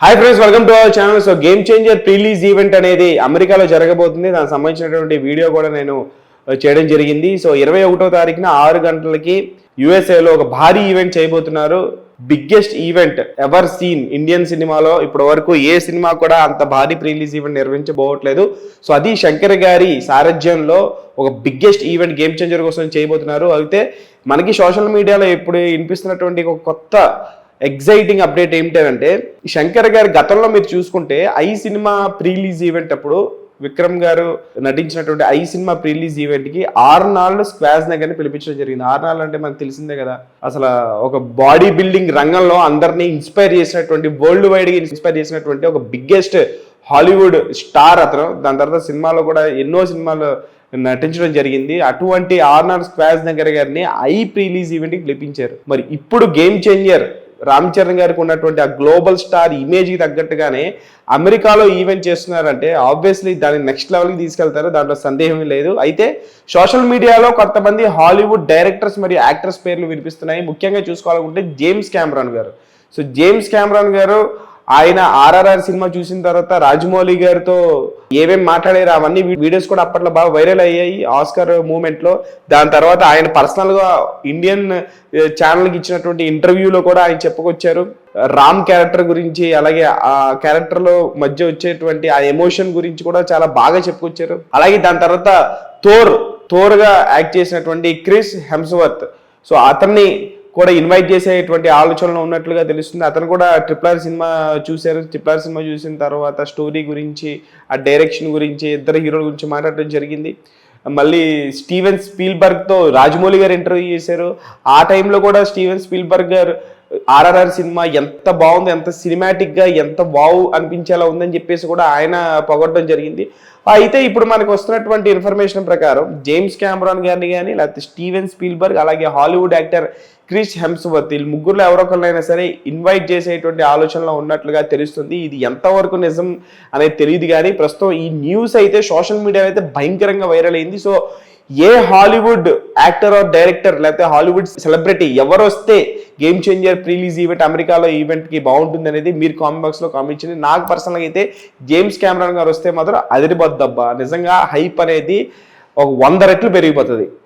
Hi friends welcome to our channel so game changer prerelease event అనేది అమెరికాలో జరగబోతుంది. దానికి సంబంధించినటువంటి వీడియో కూడా నేను uh, చేయడం జరిగింది. సో ఇరవై ఒకటో తారీఖున ఆరు గంటలకి యుఎస్ఏలో ఒక భారీ ఈవెంట్ చేయబోతున్నారు. Biggest event ever seen Indian సినిమాలో ఇప్పటి వరకు ఏ సినిమా కూడా అంత భారీ ప్రీలీజ్ ఈవెంట్ నిర్వహించబోవట్లేదు. సో అది శంకర్ గారి సారథ్యంలో ఒక బిగ్గెస్ట్ ఈవెంట్ గేమ్ చేంజర్ కోసం చేయబోతున్నారు. అయితే మనకి సోషల్ మీడియాలో ఇప్పుడు వినిపిస్తున్నటువంటి ఒక కొత్త ఎగ్జైటింగ్ అప్డేట్ ఏమిటంటే శంకర్ గారి గతంలో మీరు చూసుకుంటే ఐ సినిమా ప్రీలీజ్ ఈవెంట్ అప్పుడు విక్రమ్ గారు నటించినటువంటి ఐ సినిమా ప్రీలీజ్ ఈవెంట్కి ఆరు నాళ్ళు స్క్వాజ్ నగర్ని పిలిపించడం జరిగింది. ఆరు నాళ్ళు అంటే మనకు తెలిసిందే కదా. అసలు ఒక బాడీ బిల్డింగ్ రంగంలో అందరినీ ఇన్స్పైర్ చేసినటువంటి వరల్డ్ వైడ్ ఇన్స్పైర్ చేసినటువంటి ఒక బిగ్గెస్ట్ హాలీవుడ్ స్టార్ అతను. దాని తర్వాత సినిమాలో కూడా ఎన్నో సినిమాలు నటించడం జరిగింది. అటువంటి ఆర్నార్ స్క్వాజ్ నగర్ గారిని ఐ ప్రీలీజ్ ఈవెంట్కి పిలిపించారు. మరి ఇప్పుడు గేమ్ చేంజర్ రామ్ చరణ్ గారికి ఉన్నటువంటి ఆ గ్లోబల్ స్టార్ ఇమేజ్కి తగ్గట్టుగానే అమెరికాలో ఈవెంట్ చేస్తున్నారంటే ఆబ్వియస్లీ దాన్ని నెక్స్ట్ లెవెల్కి తీసుకెళ్తారు దాంట్లో సందేహం లేదు. అయితే సోషల్ మీడియాలో కొంతమంది హాలీవుడ్ డైరెక్టర్స్ మరియు యాక్టర్స్ పేర్లు వినిపిస్తున్నాయి. ముఖ్యంగా చూసుకోవాలనుకుంటే జేమ్స్ క్యామ్రాన్ గారు. సో జేమ్స్ క్యామ్రాన్ గారు ఆయన ఆర్ఆర్ఆర్ సినిమా చూసిన తర్వాత రాజమౌళి గారితో ఏమేమి మాట్లాడారు అవన్నీ వీడియోస్ కూడా అప్పట్లో బాగా వైరల్ అయ్యాయి ఆస్కర్ మూమెంట్లో దాని తర్వాత ఆయన పర్సనల్గా ఇండియన్ ఛానల్కి ఇచ్చినటువంటి ఇంటర్వ్యూలో కూడా ఆయన చెప్పుకొచ్చారు. రామ్ క్యారెక్టర్ గురించి అలాగే ఆ క్యారెక్టర్లో మధ్య వచ్చేటువంటి ఆ ఎమోషన్ గురించి కూడా చాలా బాగా చెప్పుకొచ్చారు. అలాగే దాని తర్వాత తోర్ తోర్గా యాక్ట్ చేసినటువంటి క్రిస్ హెమ్స్వర్త్. సో అతన్ని కూడా ఇన్వైట్ చేసేటువంటి ఆలోచనలో ఉన్నట్లుగా తెలుస్తుంది. అతను కూడా ట్రిప్లర్ సినిమా చూశారు. ట్రిప్లర్ సినిమా చూసిన తర్వాత స్టోరీ గురించి ఆ డైరెక్షన్ గురించి ఇద్దరు హీరోల గురించి మాట్లాడడం జరిగింది. మళ్ళీ స్టీవెన్ స్పీల్బర్గ్తో రాజమౌళి గారు ఇంటర్వ్యూ చేశారు. ఆ టైంలో కూడా స్టీవెన్ స్పీల్బర్గ్ గారు ఆర్ఆర్ఆర్ సినిమా ఎంత బాగుంది ఎంత సినిమాటిక్గా ఎంత వావ్ అనిపించేలా ఉందని చెప్పేసి కూడా ఆయన పొగడడం జరిగింది. అయితే ఇప్పుడు మనకు వస్తున్నటువంటి ఇన్ఫర్మేషన్ ప్రకారం జేమ్స్ కెమెరాన్ గారిని కానీ లేకపోతే స్టీవెన్ స్పీల్బర్గ్ అలాగే హాలీవుడ్ యాక్టర్ క్రిస్ హెమ్స్వర్త్ వీళ్ళు ముగ్గురులో ఎవరొకరినైనా సరే ఇన్వైట్ చేసేటువంటి ఆలోచనలో ఉన్నట్లుగా తెలుస్తుంది. ఇది ఎంతవరకు నిజం అనేది తెలియదు కానీ ప్రస్తుతం ఈ న్యూస్ అయితే సోషల్ మీడియా అయితే భయంకరంగా వైరల్ అయింది. So a Hollywood actor or director లేకపోతే హాలీవుడ్ సెలబ్రిటీ ఎవరు వస్తే గేమ్ చేంజర్ ప్రీలీజ్ ఈవెంట్ అమెరికాలో ఈవెంట్కి బాగుంటుంది అనేది మీరు కామెంట్ బాక్స్లో కామెంట్ చేయండి. నాకు పర్సనల్గా అయితే జేమ్స్ కెమెరాన్ గారు వస్తే మాత్రం అదిరిపోద్దబ్బా. నిజంగా హైప్ అనేది ఒక వంద రెట్లు పెరిగిపోతుంది.